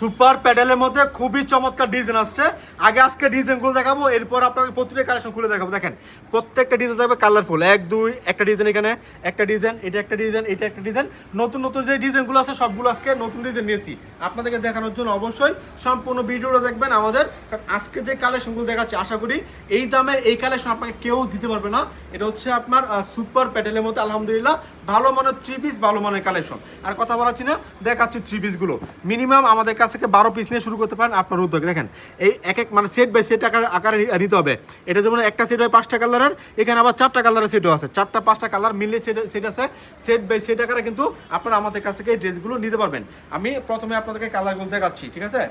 Super প্যাডেলের মধ্যে খুবই চমৎকার ডিজাইন আসছে। আগে আজকে ডিজাইনগুলো দেখাবো, এরপর আপনাকে প্রতিটা কালেকশন খুলে দেখাবো। দেখেন, প্রত্যেকটা ডিজাইন থাকবে কালারফুল এক, দুই, একটা ডিজাইন এখানে, একটা ডিজাইন, এটা একটা ডিজাইন, এটা একটা ডিজাইন। নতুন নতুন যে ডিজাইনগুলো আছে, সবগুলো আজকে নতুন ডিজাইন নিয়েছি। আপনাদেরকে দেখানোর জন্য অবশ্যই সম্পূর্ণ ভিডিওটা দেখবেন আমাদের। কারণ আজকে যে কালেকশনগুলো দেখাচ্ছি, আশা করি এই দামে এই কালেকশন আপনাকে কেউ দিতে পারবে না। এটা হচ্ছে আপনার সুপার প্যাডেলের মধ্যে, আলহামদুলিল্লাহ ভালো মানের থ্রি পিস ভালো মানের কালেকশন আর কথা বলাচ্ছি না, দেখাচ্ছি থ্রি পিসগুলো মিনিমাম আমাদের কাছ থেকে বারো পিস নিয়ে শুরু করতে পারেন আপনার উদ্যোগ। দেখেন, এই এক এক মানে সেট বাই সেট আকার আকারে নিতে হবে। এটা যেমন একটা সেট হয় পাঁচটা কালারের এখানে আবার চারটা কালারের সেটও আছে। চারটা, পাঁচটা কালার মিললে সেট সেট আছে। সেট বাই সেট আকারে কিন্তু আপনারা আমাদের কাছ থেকে এই ড্রেসগুলো নিতে পারবেন। আমি প্রথমে আপনাদেরকে কালারগুলো দেখাচ্ছি, ঠিক আছে?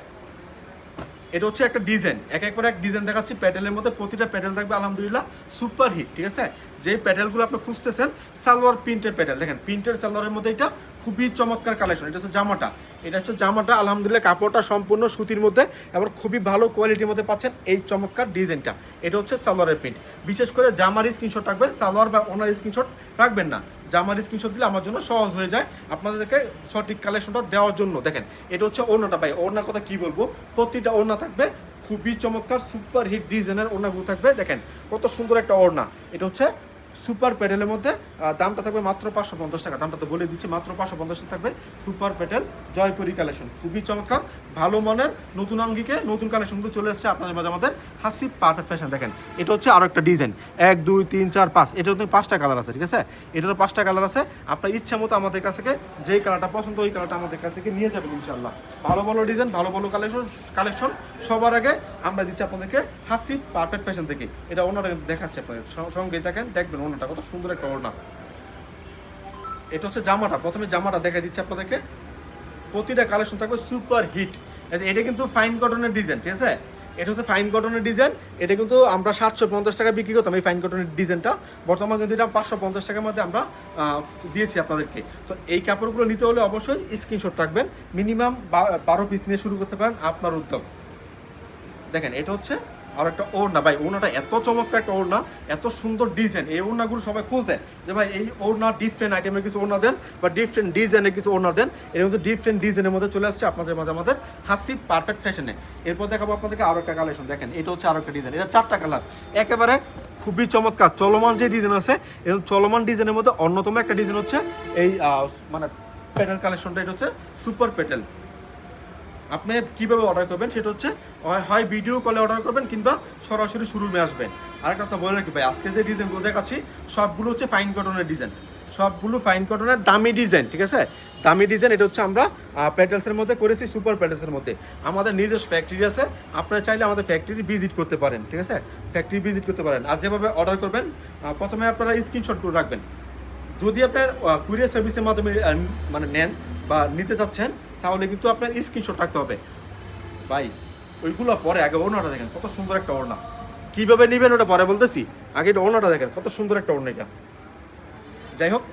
এটা হচ্ছে একটা ডিজাইন। এক এক করে এক ডিজাইন দেখাচ্ছি, প্যাটেলের মধ্যে প্রতিটা প্যাটেল থাকবে আলহামদুলিল্লাহ সুপার হিট, ঠিক আছে? যে প্যাটেলগুলো আপনি খুঁজতেছেন, সালোয়ার প্রিন্টের প্যাটেল। দেখেন, প্রিন্টের সালোয়ারের মধ্যে এটা খুবই চমৎকার কালেকশন এটা হচ্ছে জামাটা। এটা হচ্ছে জামাটা, আলহামদুলিল্লাহ কাপড়টা সম্পূর্ণ সুতির মধ্যে এবার খুবই ভালো কোয়ালিটির মধ্যে পাচ্ছেন এই চমৎকার ডিজাইনটা। এটা হচ্ছে সালোয়ারের প্রিন্ট। বিশেষ করে জামার স্ক্রিনশট রাখবেন, সালোয়ার বা ওনার স্ক্রিনশট রাখবেন না। জামার স্ক্রিনশট দিলে আমার জন্য সহজ হয়ে যায় আপনাদেরকে সঠিক কালেকশনটা দেওয়ার জন্য। দেখেন, এটা হচ্ছে ওড়নাটা ভাই। ওড়নার কথা কি বলব? প্রতিটা ওড়না থাকবে, খুবই চমৎকার সুপার হিট ডিজাইনের ওড়নাগুলো থাকবে। দেখেন, কত সুন্দর একটা ওড়না। এটা হচ্ছে সুপার প্যাডেলের মধ্যে দামটা থাকবে মাত্র পাঁচশো পঞ্চাশ টাকা। দামটা তো বলে দিচ্ছি, মাত্র পাঁচশো পঞ্চাশ টাকা থাকবে সুপার প্যাডেল জয়পুরি কালেকশন। খুবই চমৎকার, ভালো মনের, নতুন আঙ্গিকে নতুন কালেকশন কিন্তু চলে আসছে আপনাদের মাঝে আমাদের হাসি পারফেক্ট ফ্যাশন দেখেন, এটা হচ্ছে আরও একটা ডিজাইন এক, দুই, তিন, চার, পাঁচ। এটা হচ্ছে পাঁচটা কালার আছে, ঠিক আছে? এটারও পাঁচটা কালার আছে। আপনার ইচ্ছা মতো আমাদের কাছ যেই কালারটা পছন্দ, ওই কালারটা আমাদের কাছ থেকে নিয়ে যাবেন ইনশাল্লাহ ভালো ভালো ডিজাইন ভালো ভালো কালেকশন কালেকশন সবার আগে আমরা দিচ্ছি আপনাদেরকে হাসি পারফেক্ট ফ্যাশন থেকে। এটা ওনারা দেখাচ্ছে আপনাদের। স- সঙ্গে দেখেন দেখবেন ওনাটা কত সুন্দর একটা ওড়না। এটা হচ্ছে জামাটা, প্রথমে জামাটা দেখা দিচ্ছে আপনাদেরকে। প্রতিটা কালেকশন থাকবে সুপার হিট এটা কিন্তু ফাইন কটনের ডিজাইন ঠিক আছে? এটা হচ্ছে ফাইন কটনের ডিজাইন এটা কিন্তু আমরা সাতশো পঞ্চাশ টাকা বিক্রি করতাম এই ফাইন কটনের ডিজাইনটা বর্তমানে কিন্তু এটা পাঁচশো পঞ্চাশ টাকার মধ্যে আমরা দিয়েছি আপনাদেরকে। তো এই কাপড়গুলো নিতে হলে অবশ্যই স্ক্রিনশট রাখবেন। মিনিমাম বারো পিস নিয়ে শুরু করতে পারেন আপনার উদ্যোগ। দেখেন, এটা হচ্ছে আর একটা ওড়না, ভাই, ওড়নাটা এত চমৎকার একটা ওড়না, এত সুন্দর ডিজাইন এই ওড়নাগুলো সবাই খোঁজে যে, ভাই, এই ওড়না ডিফারেন্ট আইটেমের কিছু ওড়না দেন বা ডিফারেন্ট ডিজাইনের কিছু ওড়না দেন। এর মধ্যে ডিফারেন্ট ডিজাইনের মধ্যে চলে আসছে আপনাদের মাঝে আমাদের হাসি পারফেক্ট ফ্যাশনে এরপর দেখাবো আপনাদেরকে আরও একটা কালেকশন দেখেন, এটা হচ্ছে আরও একটা ডিজাইন এটা চারটা কালার একেবারে খুবই চমৎকার, চলমান যে ডিজাইন আছে এবং চলমান ডিজাইনের মধ্যে অন্যতম একটা ডিজাইন হচ্ছে এই মানে প্যাটেল কালেকশনটা এটা হচ্ছে সুপার প্যাটেল আপনি কীভাবে অর্ডার করবেন সেটা হচ্ছে, হয়- ভিডিও কলে অর্ডার করবেন কিংবা সরাসরি শোরুমে আসবেন। আর একটা কথা বলে রাখি ভাই, আজকে যে ডিজাইনগুলো দেখাচ্ছি, সবগুলো হচ্ছে ফাইন কটনের ডিজাইন সবগুলো ফাইন কটনের দামি ডিজাইন ঠিক আছে? দামি ডিজাইন এটা হচ্ছে আমরা প্যাটেলসের মধ্যে করেছি সুপার প্যাটেলসের মধ্যে। আমাদের নিজস্ব ফ্যাক্টরি আছে আপনারা চাইলে আমাদের ফ্যাক্টরি ভিজিট করতে পারেন, ঠিক আছে? ফ্যাক্টরি ভিজিট করতে পারেন। আর যেভাবে অর্ডার করবেন প্রথমে আপনারা স্ক্রিনশট করে রাখবেন। যদি আপনার কুরিয়ার সার্ভিসের মাধ্যমে মানে নেন বা নিতে চাচ্ছেন তাহলে কিন্তু আপনার স্ক্রিনশট রাখতে হবে। ভাই, ওইগুলো পরে আগে ওড়নাটা দেখেন, কত সুন্দর একটা ওড়না। কীভাবে নেবেন ওটা পরে বলতেছি? আগে এটা ওড়নাটা দেখেন, কত সুন্দর একটা ওড়না এটা। যাই হোক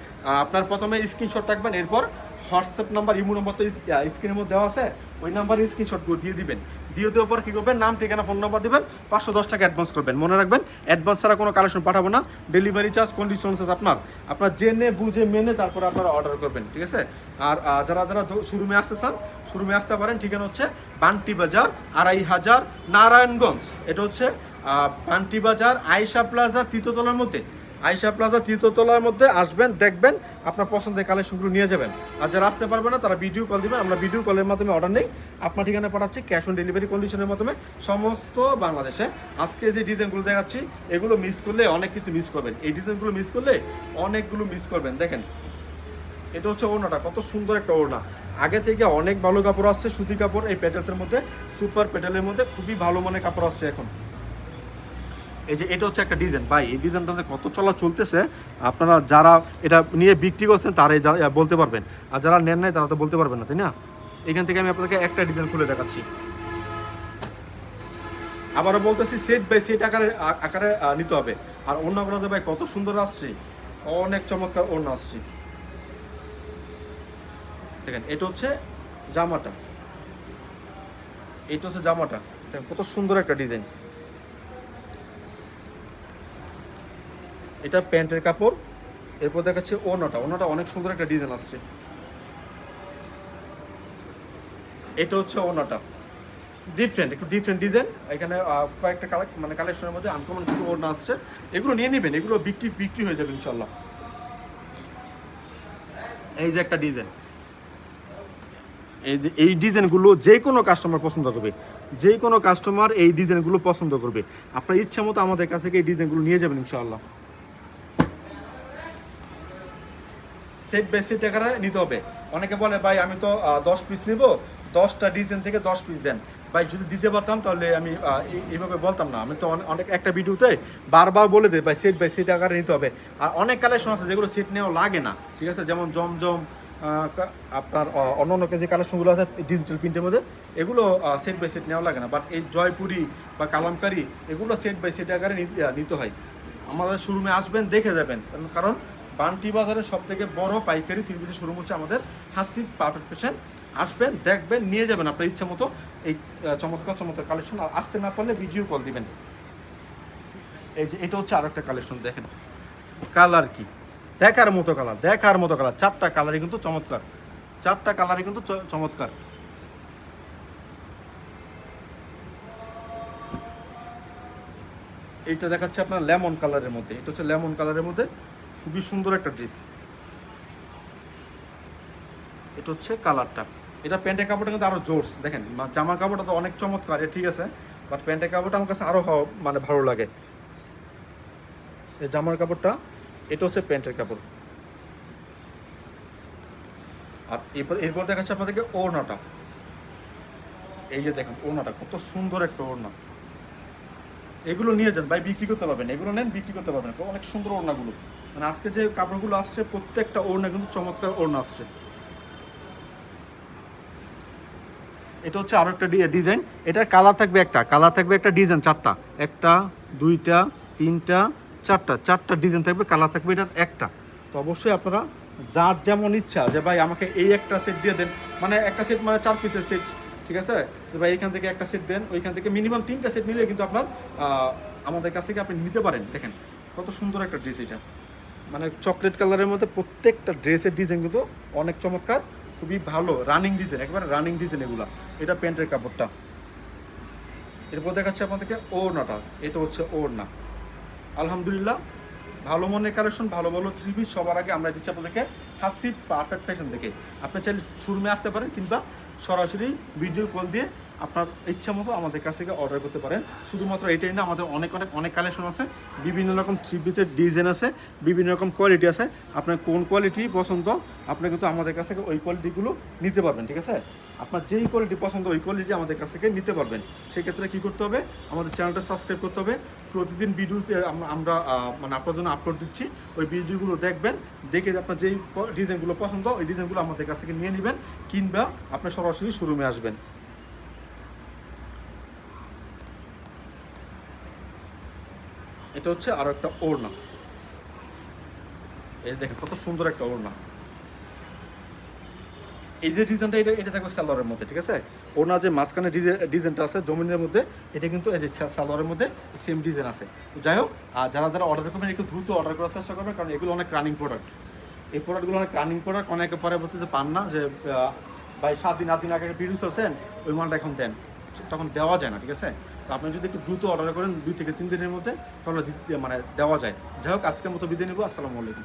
আপনার প্রথমে স্ক্রিনশট রাখবেন, এরপর হোয়াটসঅ্যাপ নাম্বার, ইমো নাম্বার তো স্ক্রিনের মধ্যে দেওয়া আছে। ওই নাম্বারে স্ক্রিনশটগুলো দিয়ে দিবেন। দিয়ে দেওয়ার পর কী করবেন? নাম, ঠিকানা ফোন নাম্বার দিবেন। পাঁচশো দশ টাকা অ্যাডভান্স করবেন। মনে রাখবেন অ্যাডভান্স ছাড়া কোনো কালেকশন পাঠাবো না। ডেলিভারি চার্জ কন্ডিশন কন্ডিশনস আপনার। আপনার জেনে, বুঝে, মেনে তারপরে আপনারা অর্ডার করবেন, ঠিক আছে? আর যারা যারা শোরুমে আসতে চান শোরুমে আসতে পারেন, ঠিকানা হচ্ছে বান্টি বাজার, আড়াই হাজার, নারায়ণগঞ্জ। এটা হচ্ছে বান্টি বাজার আয়সা প্লাজা তৃতীয়তলার মধ্যে। আয়সা প্লাজা তৃতীয়তলার মধ্যে আসবেন, দেখবেন আপনার পছন্দের কালেকশনগুলো নিয়ে যাবেন। আর যারা আসতে পারবে না, তারা ভিডিও কল দিবেন। আমরা ভিডিও কলের মাধ্যমে অর্ডার নেই। আপনার ঠিকানা পাঠাচ্ছি ক্যাশ অন ডেলিভারি কন্ডিশনের মাধ্যমে। সমস্ত বাংলাদেশে আজকে যে ডিজাইনগুলো দেখাচ্ছি, এগুলো মিস করলে অনেক কিছু মিস করবেন। এই ডিজাইনগুলো মিস করলে অনেকগুলো মিস করবেন। দেখেন, এটা হচ্ছে ওড়নাটা, কত সুন্দর একটা ওড়না। আগে থেকে অনেক ভালো কাপড় আসছে, সুতি কাপড়, এই প্যাটেলসের মধ্যে সুপার প্যাটেলের মধ্যে, খুবই ভালো মানের কাপড় আসছে এখন। এই যে এটা হচ্ছে একটা ডিজাইন। ভাই, এই ডিজাইনটা যে কত চলা চলতেছে, আপনারা যারা এটা নিয়ে বিক্রি করছেন, তারাই বলতে পারবেন। আর যারা নেন নাই, তারা তো বলতে পারবেন না, তাই না? এখান থেকে আমি আপনাকে একটা ডিজাইন খুলে দেখাচ্ছি। আবারও বলতেছি সেট বাই সেট আকারে আকারে নিতে হবে। আর অন্যগুলো যে ভাই কত সুন্দর আসছে, অনেক চমৎকার অন্য আসছে। দেখেন, এটা হচ্ছে জামাটা। এটা হচ্ছে জামাটা। দেখেন, কত সুন্দর একটা ডিজাইন। এটা প্যান্টের কাপড়, এরপর দেখাচ্ছে ওনাটা ওনাটা অনেক সুন্দর একটা ডিজাইন আসছে। এটা হচ্ছে ওনাটা ডিফারেন্ট একটু ডিফারেন্ট ডিজাইন এখানে কয়েকটা কালেক মানে কালেকশনের মধ্যে আনকমন কিছু ওড়না আসছে। এগুলো নিয়ে নেবেন, এগুলো বিক্রি বিক্রি হয়ে যাবে ইনশাল্লাহ এই যে একটা ডিজাইন এই এই ডিজাইনগুলো যে কোনো কাস্টমার পছন্দ করবে। যে কোনো কাস্টমার এই ডিজাইনগুলো পছন্দ করবে। আপনার ইচ্ছা মতো আমাদের কাছ থেকে এই ডিজাইনগুলো নিয়ে যাবেন ইনশাআল্লাহ। সেট বাই সেট নিতে হবে। অনেকে বলে, ভাই, আমি তো দশ পিস নিব। দশটা ডিজাইন থেকে দশ পিস দেন। ভাই, যদি দিতে পারতাম, তাহলে আমি এইভাবে বলতাম না। আমি তো অনেক, একটা ভিডিওতে বারবার বলে দিই, ভাই সেট বাই সেট আকারে নিতে হবে। আর অনেক কালেকশন আছে যেগুলো সেট নেওয়া লাগে না। ঠিক আছে? যেমন জমজম আপনার অন্য অন্য যে কালেকশনগুলো আছে ডিজিটাল প্রিন্টের মধ্যে, এগুলো সেট বাই সেট নেওয়া লাগে না। বাট এই জয়পুরি বা কালামকারি, এগুলো সেট বাই সেট আকারে নিতে হয়। আমাদের শোরুমে আসবেন, দেখে যাবেন। কারণ বান্টি বাজারের সব থেকে বড় পাইকারি থ্রি শোরুম হচ্ছে আমাদের হাসি পারফেক্ট ফ্যাশন আসবেন, দেখবেন, নিয়ে যাবেন আপনার ইচ্ছা মতো এই চমৎকার চমৎকার কালেকশন আর আসতে না পারলে ভিডিও কল দিবেন। এই যে, এটা হচ্ছে আর একটা কালেকশন দেখেন। কালার কি? দেখার মতো কালার দেখার মতো কালার চারটা কালারই কিন্তু চমৎকার। চারটা কালারই কিন্তু চমৎকার। এইটা দেখাচ্ছে আপনার লেমন কালারের মধ্যে। এটা হচ্ছে লেমন কালারের মধ্যে খুবই সুন্দর একটা ড্রেস এটা হচ্ছে কালারটা। এটা প্যান্টের কাপড়টা কিন্তু আরও জোরস। দেখেন জামার কাপড়টা তো অনেক চমৎকার ঠিক আছে বাট প্যান্টের কাপড়টা আমার কাছে আরও হ- মানে ভালো লাগে। এই জামার কাপড়টা, এটা হচ্ছে প্যান্টের কাপড়। আর এরপর এরপর দেখাচ্ছে আপনাদেরকে ওড়নাটা। এই যে দেখেন, ওড়নাটা, কত সুন্দর একটা ওড়না। এগুলো নিয়ে যান, ভাই, বিক্রি করতে পারবেন এগুলো নেন, বিক্রি করতে পারবেন অনেক সুন্দর ওড়নাগুলো। মানে আজকে যে কাপড়গুলো আসছে, প্রত্যেকটা ওড়না কিন্তু চমৎকার ওড়না আসছে। এটা হচ্ছে আরও একটা ডিজাইন। এটার কালার থাকবে একটা, কালার থাকবে একটা ডিজাইন, চারটা। একটা, দুইটা, তিনটা, চারটা। চারটা ডিজাইন থাকবে, কালার থাকবে এটার একটা। তো অবশ্যই আপনারা যার যেমন ইচ্ছা যে, ভাই, আমাকে এই একটা সেট দিয়ে দেন। মানে একটা সেট মানে চার পিসের সেট ঠিক আছে? তো ভাই, এখান থেকে একটা সেট দেন। ওইখান থেকে মিনিমাম তিনটা সেট নিলে কিন্তু আপনার আমাদের কাছ থেকে আপনি নিতে পারেন। দেখেন কত সুন্দর একটা ড্রেস এটা। মানে চকলেট কালারের মধ্যে প্রত্যেকটা ড্রেসের ডিজাইন কিন্তু অনেক চমৎকার, খুবই ভালো রানিং ডিজাইন একেবারে রানিং ডিজাইন এগুলা। এটা প্যান্টের কাপড়টা। এরপর দেখাচ্ছে আপনাদেরকে ওড়নাটা। এটা হচ্ছে ওড়না। আলহামদুলিল্লাহ, ভালো মনের কালেকশন ভালো ভালো থ্রি পিস সবার আগে আমরা দিচ্ছি আপনাদেরকে হাসি পারফেক্ট ফ্যাশন থেকে আপনি চাইলে শোরুমে আসতে পারেন কিংবা সরাসরি ভিডিও কল দিয়ে আপনার ইচ্ছা মতো আমাদের কাছ থেকে অর্ডার করতে পারেন। শুধুমাত্র এটাই না, আমাদের অনেক অনেক অনেক কালেকশন আছে। বিভিন্ন রকম থ্রি পিসের ডিজাইন আছে, বিভিন্ন রকম কোয়ালিটি আছে। আপনার কোন কোয়ালিটি পছন্দ, আপনি কিন্তু আমাদের কাছ থেকে ওই কোয়ালিটিগুলো নিতে পারবেন, ঠিক আছে? আপনার যেই কোয়ালিটি পছন্দ, ওই কোয়ালিটি আমাদের কাছ থেকে নিতে পারবেন। সেক্ষেত্রে কী করতে হবে? আমাদের চ্যানেলটা সাবস্ক্রাইব করতে হবে। প্রতিদিন ভিডিওতে আমরা মানে আপনার জন্য আপলোড দিচ্ছি। ওই ভিডিওগুলো দেখবেন, দেখে আপনার যেই ডিজাইনগুলো পছন্দ, ওই ডিজাইনগুলো আমাদের কাছ থেকে নিয়ে নেবেন, কিংবা আপনি সরাসরি শোরুমে আসবেন। এটা হচ্ছে আরও একটা ওড়না। এই দেখেন, কত সুন্দর একটা ওড়না। এই যে ডিজাইনটা, এটা এটা থাকবে সালোয়ারের মধ্যে, ঠিক আছে? ওনার যে মাঝখানে ডিজাইনটা আছে, জমিনের মধ্যে, এটা কিন্তু এই যে সালোয়ারের মধ্যে সেম ডিজাইন আছে। যাই হোক, আর যারা যারা অর্ডার করবেন, একটু দ্রুত অর্ডার করার চেষ্টা করবেন, কারণ এগুলো অনেক রানিং প্রোডাক্ট এই প্রোডাক্টগুলো অনেক রানিং প্রোডাক্ট অনেকে পরে পরবর্তীতে পান না যে ভাই সাত দিন, আট দিন আগে ভিডিওস আছেন, ওই মালটা এখন দেন। তখন দেওয়া যায় না, ঠিক আছে? তো আপনি যদি একটু দ্রুত অর্ডার করেন দুই থেকে তিন দিনের মধ্যে, তাহলে মানে দেওয়া যায়। যাই হোক, আজকের মতো বিদায় নেব। আসসালামু আলাইকুম।